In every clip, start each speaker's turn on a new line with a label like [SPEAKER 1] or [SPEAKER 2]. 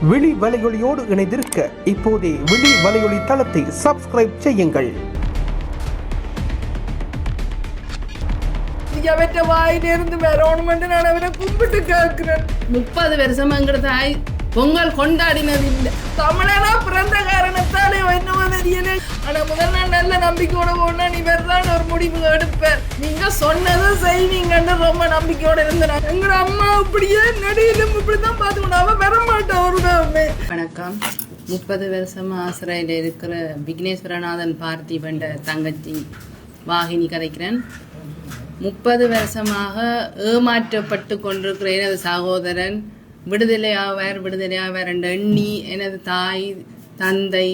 [SPEAKER 1] விழி வலையொலியோடு இணைந்திருக்க இப்போதே விழி வலையொலி தளத்தை சப்ஸ்கிரைப் செய்யுங்கள்.
[SPEAKER 2] அவற்ற வாயிலிருந்து வரணுமென்று நான் அவரை கும்பிட்டு கேட்கிறேன்.
[SPEAKER 3] முப்பது வருஷம் எங்கட தாய் பொங்கல் கொண்டாடினது இல்லை.
[SPEAKER 2] தமிழனா நம்பிக்கையோட போனா நீ தான் ஒரு முடிவு எடுப்பேன். நீங்க சொன்னது செய்வீங்கன்னு ரொம்ப நம்பிக்கையோட இருந்தேன். எங்க அம்மா இப்படியே நடியிலும் இப்படிதான் பார்த்துக்கணும். அவ வர மாட்டா ஒரு
[SPEAKER 3] வணக்கம். முப்பது வருஷமா ஆசிரையில் இருக்கிற விக்னேஸ்வரநாதன் பார்த்திபண்ட தங்கச்சி வாகினி கதைக்கிறேன். முப்பது வருஷமாக ஏமாற்றப்பட்டு கொண்டிருக்கிற எனது சகோதரன் விடுதலை ஆவார் விடுதலை ஆவார் என்ற எண்ணி எனது தாய் தந்தை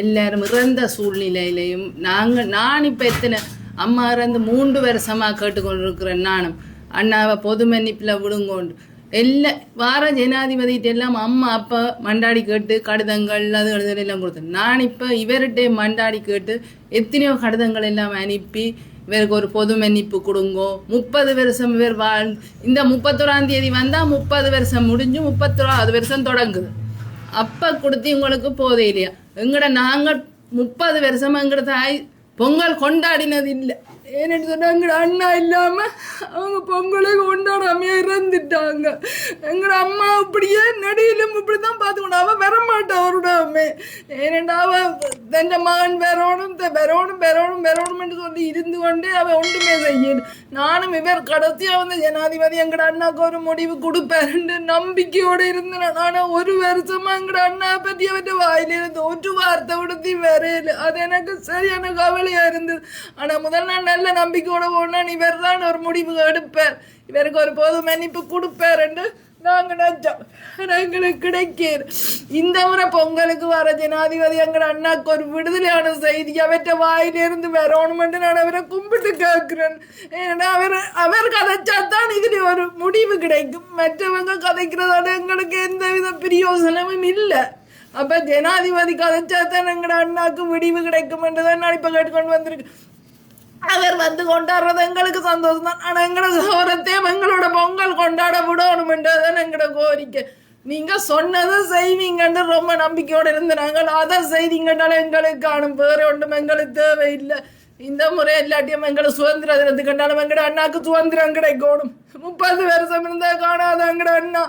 [SPEAKER 3] எல்லாரும் இறந்த சூழ்நிலையிலையும் நாங்கள் நான் இப்போ எத்தனை அம்மா இறந்து மூன்று வருஷமாக கேட்டுக்கொண்டிருக்கிறேன் நானும் அண்ணாவை பொது மன்னிப்பில் விடுங்கோண்டு. எல்லா வார ஜனாதிபதிகிட்ட எல்லாம் அம்மா அப்பா மண்டாடி கேட்டு கடிதங்கள் அது எழுதல் எல்லாம் கொடுத்தேன் நான் இப்போ இவர்கிட்ட மண்டாடி கேட்டு எத்தனையோ கடிதங்கள் எல்லாம் அனுப்பி இவருக்கு ஒரு பொது மன்னிப்பு கொடுங்கோ. முப்பது வருஷம் இவர் வாழ் இந்த முப்பத்தொராம் தேதி வந்தால் முப்பது வருஷம் முடிஞ்சு முப்பத்தொராது வருஷம் தொடங்குது. அப்ப கொடுத்து உங்களுக்கு போதே இல்லையா? எங்கட நாங்கள் முப்பது வருஷமா எங்கட தாய் பொங்கல் கொண்டாடினது இல்லை.
[SPEAKER 2] ஏன்னு சொன்னா எங்கட அண்ணா இல்லாம அவங்க பொங்கலை கொண்டாடாம இறந்துட்டாங்க. எங்கட அம்மா இப்படியே நடியிலும் இப்படிதான் பார்த்துக்கணும் அவ வர ஏனெண்டா அவ தன் மகன் வரணும் த- வரணும் வரணும் என்று சொல்லி இருந்து கொண்டே அவன் ஒன்றுமே செய்யணும் நானும் இவர் கடைசியா வந்து ஜனாதிபதி எங்கட அண்ணாக்கு ஒரு முடிவு கொடுப்பாருன்னு நம்பிக்கையோடு இருந்தேன். ஆனா ஒரு வருஷமா எங்கட அண்ணா பத்தி அவற்ற வாயிலிருந்து ஒரு வார்த்தை விடுத்தி வரையில அது எனக்கு சரியான கவலையா இருந்தது. ஆனா முதல் நாள் நல்ல நம்பிக்கையோட போனா இவர் தான் ஒரு முடிவு எடுப்பார். இவருக்கு ஒரு போது மன்னிப்பு கொடுப்பார் என்று நாங்க நினைச்சோம் ஆனா எங்களுக்கு கிடைக்கிற இந்த முறை பொங்கலுக்கு வர ஜனாதிபதி எங்க அண்ணாக்கு ஒரு விடுதலையான செய்தி. அவற்ற வாயிலிருந்து வரணுமென்று நான் அவரை கும்பிட்டு கேட்கிறேன். ஏன்னா அவர் அவர் கதைச்சாதான் இதுல ஒரு முடிவு கிடைக்கும். மற்றவங்க கதைக்கிறதால எங்களுக்கு எந்த வித பிரயோசனமும் இல்லை. அப்ப ஜனாதிபதி கதைச்சாதான் எங்கட அண்ணாக்கு விடிவு கிடைக்கும் என்றுதான் நான் இப்ப கேட்டுக்கொண்டு வந்திருக்கேன். அவர் வந்து கொண்டாடுறது எங்களுக்கு சந்தோஷம் தான் ஆனா எங்களோட சோரத்தையும் எங்களோட பொங்கல் கொண்டாட விடணும்ன்றதான் எங்களோட கோரிக்கை. நீங்க சொன்னதை செய்வீங்கன்னு ரொம்ப நம்பிக்கையோட இருந்து நாங்கள் அதை செய்தீங்கன்னால எங்களுக்கு காணும். வேற ஒன்றும் எங்களுக்கு தேவையில்லை. இந்த முறை எல்லாத்தையும் எங்களை சுதந்திர தினத்துக்கு கண்டாலும் எங்கட அண்ணாக்கு சுதந்திரம் கிடைக்கணும். முப்பது வருஷம் இருந்தா காணாத எங்கட அண்ணா.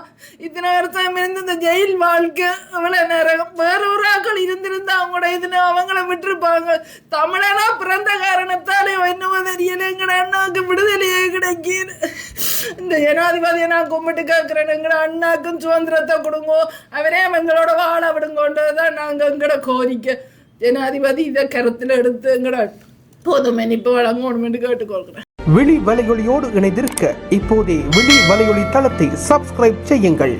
[SPEAKER 2] இத்தனை வருஷம் இருந்து இந்த ஜெயில் வாழ்க்கை அவ்வளவு நேரம் வேற ஒரு ஆக்கள் இருந்திருந்தா அவங்களோட இதுல அவங்கள விட்டுருப்பாங்க. தமிழனா பிறந்த காரணத்தாலே என்னவோ தெரியல எங்கட அண்ணாவுக்கு விடுதலையே கிடைக்கிது இந்த ஜனாதிபதியை நான் கும்பிட்டு கேட்கிறேன் எங்கட அண்ணாக்கும் சுதந்திரத்தை கொடுங்க. அவரே எங்களோட வாழ விடுங்கன்றதுதான் நாங்க எங்கட கோரிக்கை. ஜனாதிபதி இதை கருத்துல எடுத்து எங்கட பொது மன்னிப்பு வழங்கணும் என்று கேட்டுக்கொள்கிறேன்
[SPEAKER 1] விழி வலையொலியோடு இணைந்திருக்க இப்போதே விழி வலையொலி தளத்தை சப்ஸ்கிரைப் செய்யுங்கள்.